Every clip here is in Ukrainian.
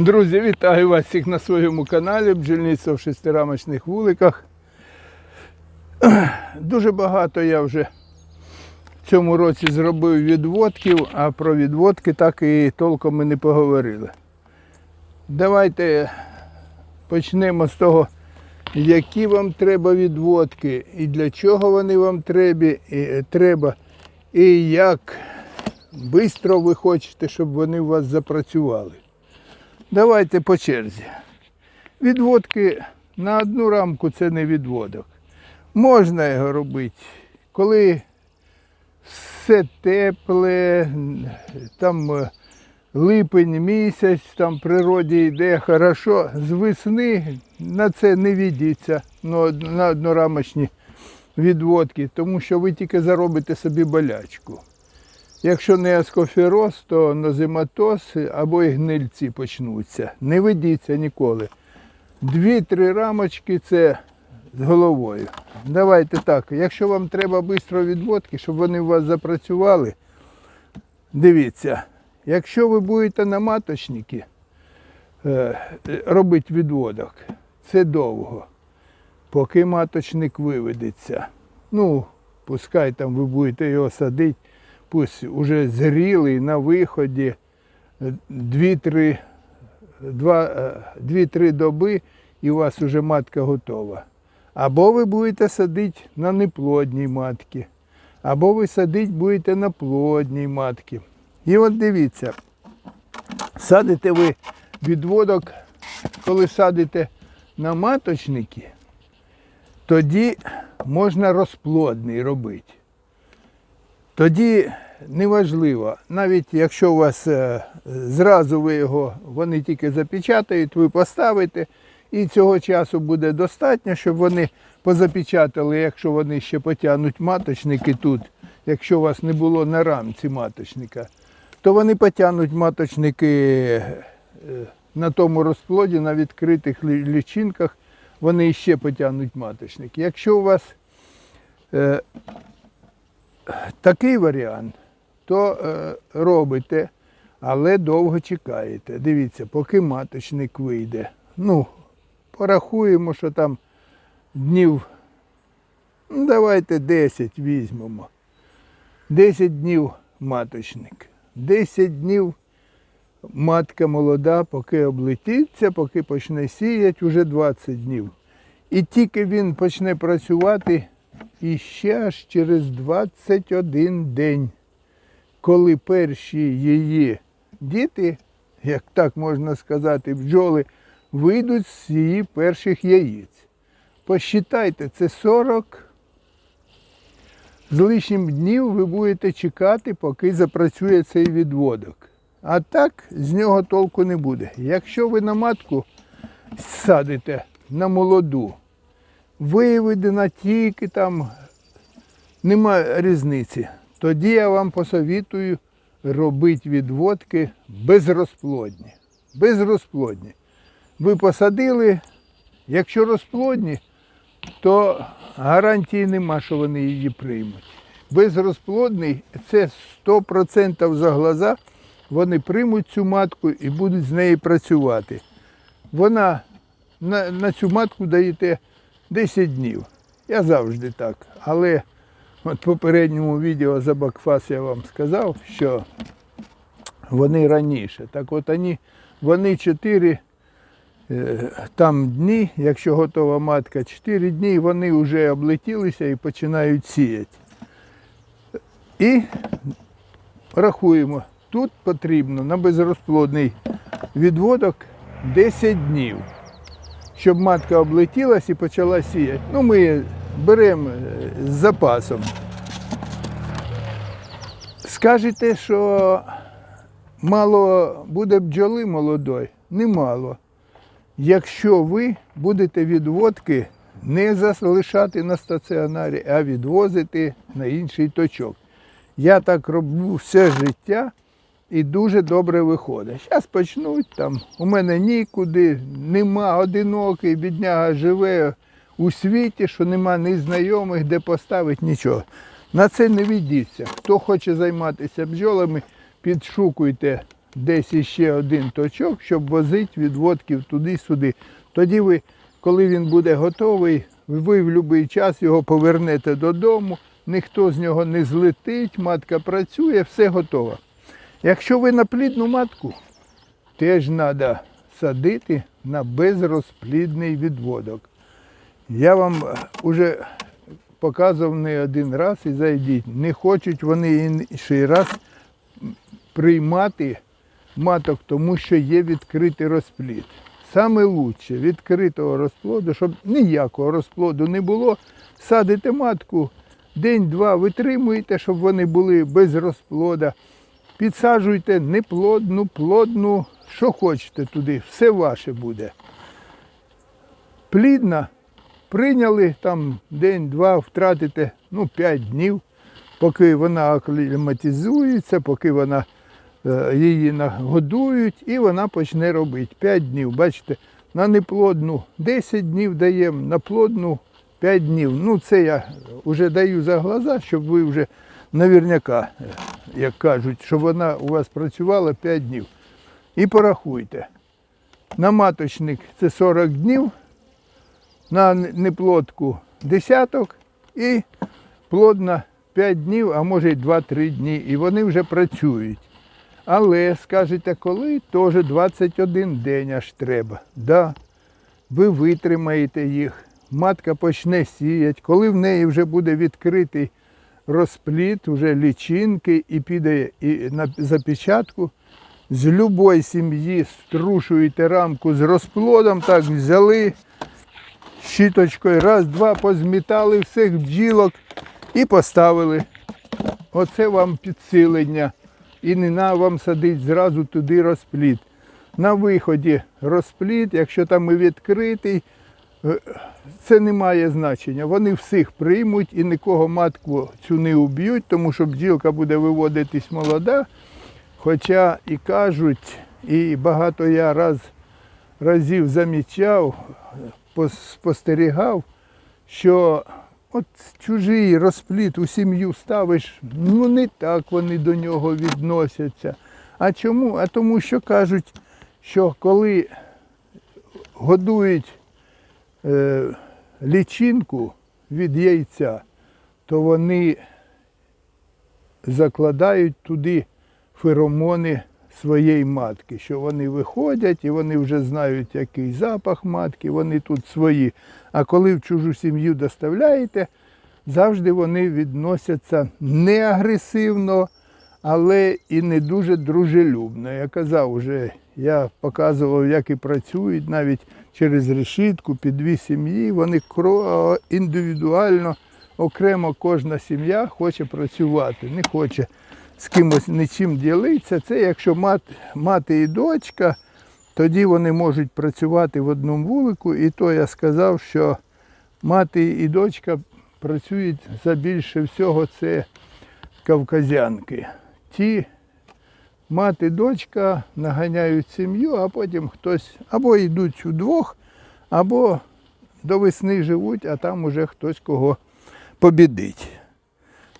Друзі, вітаю вас всіх на своєму каналі Бджільництво в шестирамочних вуликах. Дуже багато я вже в цьому році зробив відводків, а про відводки так і толком ми не поговорили. Давайте почнемо з того, які вам треба відводки, і для чого вони вам треба, і, треба, і як швидко ви хочете, щоб вони у вас запрацювали. Давайте по черзі. Відводки на одну рамку це не відводок. Можна його робити, коли все тепле, там е, липень місяць, там природі йде хорошо. З весни на це не відійться ну, на однорамочні відводки, тому що ви тільки заробите собі болячку. Якщо не аскофероз, то нозематоз або і гнильці почнуться. Не ведіться ніколи. Дві-три рамочки це з головою. Давайте так. Якщо вам треба швидко відводки, щоб вони у вас запрацювали, дивіться, якщо ви будете на маточники е, робити відводок, це довго, поки маточник виведеться. Ну, пускай там ви будете його садити пусть уже зрілий на виході 2-3 2-3 доби і у вас вже матка готова. Або ви будете садити на неплодній матці, або ви садити будете на плодній матці. І от дивіться, садите ви відводок, коли садите на маточники, тоді можна розплодний робити. Тоді неважливо, навіть якщо у вас е, зразу ви його, вони тільки запечатають, ви поставите, і цього часу буде достатньо, щоб вони позапечатали, якщо вони ще потягнуть маточники тут, якщо у вас не було на рамці маточника, то вони потягнуть маточники е, на тому розплоді, на відкритих лічинках, вони ще потягнуть маточники. Якщо у вас е, такий варіант, то е, робите, але довго чекаєте. Дивіться, поки маточник вийде. Ну, порахуємо, що там днів, ну, давайте 10 візьмемо. 10 днів маточник. 10 днів матка молода, поки облетиться, поки почне сіяти, вже 20 днів. І тільки він почне працювати і ще аж через 21 день, коли перші її діти, як так можна сказати, бджоли, вийдуть з її перших яєць. Посчитайте, це 40 з лишнім днів ви будете чекати, поки запрацює цей відводок. А так з нього толку не буде. Якщо ви на матку садите на молоду, виведена тільки там, немає різниці. Тоді я вам посовітую робити відводки безрозплодні. Безрозплодні. Ви посадили, якщо розплодні, то гарантії нема, що вони її приймуть. Безрозплодний це 100% за глаза, вони приймуть цю матку і будуть з нею працювати. Вона на, на цю матку даєте 10 днів. Я завжди так. Але от попередньому відео за Бакфас я вам сказав, що вони раніше. Так от вони, вони 4 е, там дні, якщо готова матка, 4 дні вони вже облетілися і починають сіяти. І рахуємо, тут потрібно на безрозплодний відводок 10 днів щоб матка облетілась і почала сіяти. Ну, ми беремо е, з запасом. Скажете, що мало буде бджоли молодої? Немало. Якщо ви будете відводки не залишати на стаціонарі, а відвозити на інший точок. Я так роблю все життя і дуже добре виходить. Зараз почнуть там, у мене нікуди, нема одинокий, бідняга живе у світі, що нема ні знайомих, де поставити нічого. На це не ведіться. Хто хоче займатися бджолами, підшукуйте десь іще один точок, щоб возити відводків туди-сюди. Тоді ви, коли він буде готовий, ви в будь-який час його повернете додому, ніхто з нього не злетить, матка працює, все готово. Якщо ви на плідну матку, теж треба садити на безрозплідний відводок. Я вам вже показував не один раз і зайдіть. Не хочуть вони інший раз приймати маток, тому що є відкритий розплід. Саме лучше відкритого розплоду, щоб ніякого розплоду не було, садите матку, день-два витримуєте, щоб вони були без розплода. Підсаджуйте неплодну, плодну, що хочете туди, все ваше буде. Плідна, прийняли там день-два, втратите ну, 5 днів, поки вона акліматизується, поки вона, е, її нагодують і вона почне робити 5 днів. Бачите, на неплодну 10 днів даємо, на плодну 5 днів. Ну, це я вже даю за глаза, щоб ви вже наверняка, як кажуть, щоб вона у вас працювала 5 днів. І порахуйте. На маточник це 40 днів, на неплодку десяток і плодна 5 днів, а може й 2-3 дні. І вони вже працюють. Але скажете, коли? Теж 21 день аж треба. Да, ви витримаєте їх, матка почне сіяти, коли в неї вже буде відкритий розпліт, вже лічинки і піде і на запечатку. З любої сім'ї струшуєте рамку з розплодом, так взяли щіточкою, раз, два, позмітали всіх бджілок і поставили. Оце вам підсилення. І не на вам садить зразу туди розпліт. На виході розпліт, якщо там і відкритий, це не має значення. Вони всіх приймуть і нікого матку цю не уб'ють, тому що бджілка буде виводитись молода. Хоча і кажуть, і багато я раз, разів замічав, спостерігав, що от чужий розпліт у сім'ю ставиш, ну не так вони до нього відносяться. А чому? А тому що кажуть, що коли годують е, лічинку від яйця, то вони закладають туди феромони своєї матки, що вони виходять і вони вже знають, який запах матки, вони тут свої. А коли в чужу сім'ю доставляєте, завжди вони відносяться не агресивно, але і не дуже дружелюбно. Я казав вже, я показував, як і працюють навіть через решітку під дві сім'ї. Вони індивідуально, окремо кожна сім'я хоче працювати, не хоче з кимось нічим ділитися. Це якщо мат, мати і дочка, тоді вони можуть працювати в одному вулику. І то я сказав, що мати і дочка працюють за більше всього це кавказянки. Ті мати дочка наганяють сім'ю, а потім хтось або йдуть удвох, або до весни живуть, а там уже хтось кого побідить.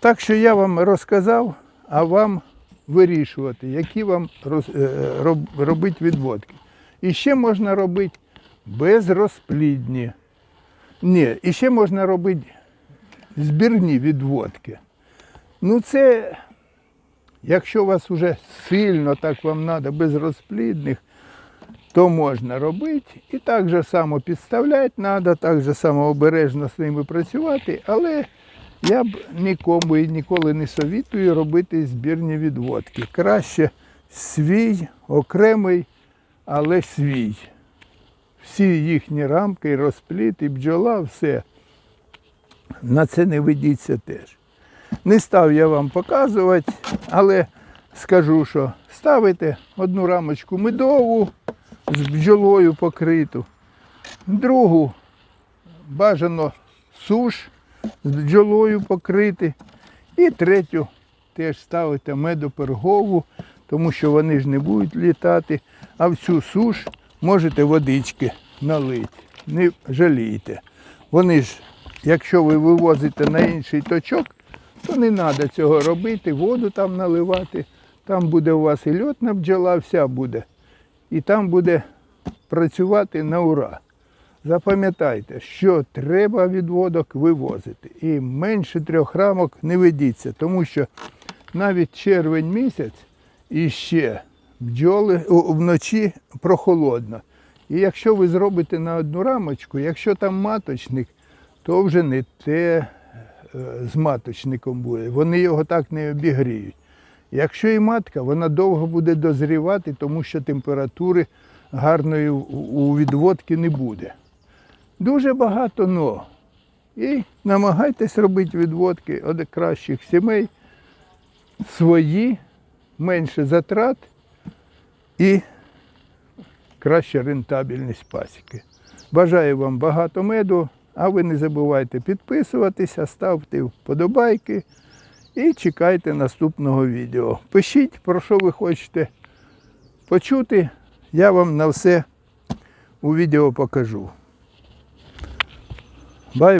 Так що я вам розказав, а вам вирішувати, які вам роз- е, роб- робити відводки. І ще можна робити безрозплідні. Ні, і ще можна робити збірні відводки. Ну це, якщо вас вже сильно так вам треба, безрозплідних, то можна робити. І так же само підставляти треба, так же само обережно з ними працювати, але я б нікому і ніколи не совітую робити збірні відводки. Краще свій, окремий, але свій. Всі їхні рамки, і розпліт, і бджола, все. На це не ведіться теж. Не став я вам показувати, але скажу, що ставите одну рамочку медову з бджолою покриту, другу бажано суш з бджолою покрити. І третю теж ставите медопергову, тому що вони ж не будуть літати. А в цю суш можете водички налити. Не жалійте. Вони ж, якщо ви вивозите на інший точок, то не треба цього робити, воду там наливати. Там буде у вас і льотна бджола, вся буде. І там буде працювати на ура. Запам'ятайте, що треба відводок вивозити. І менше трьох рамок не ведіться, тому що навіть червень місяць і ще бджоли вночі прохолодно. І якщо ви зробите на одну рамочку, якщо там маточник, то вже не те з маточником буде. Вони його так не обігріють. Якщо і матка, вона довго буде дозрівати, тому що температури гарної у- у відводки не буде. Дуже багато но. І намагайтесь робити відводки від кращих сімей свої, менше затрат і краща рентабельність пасіки. Бажаю вам багато меду, а ви не забувайте підписуватися, ставте вподобайки і чекайте наступного відео. Пишіть, про що ви хочете почути, я вам на все у відео покажу. Бай!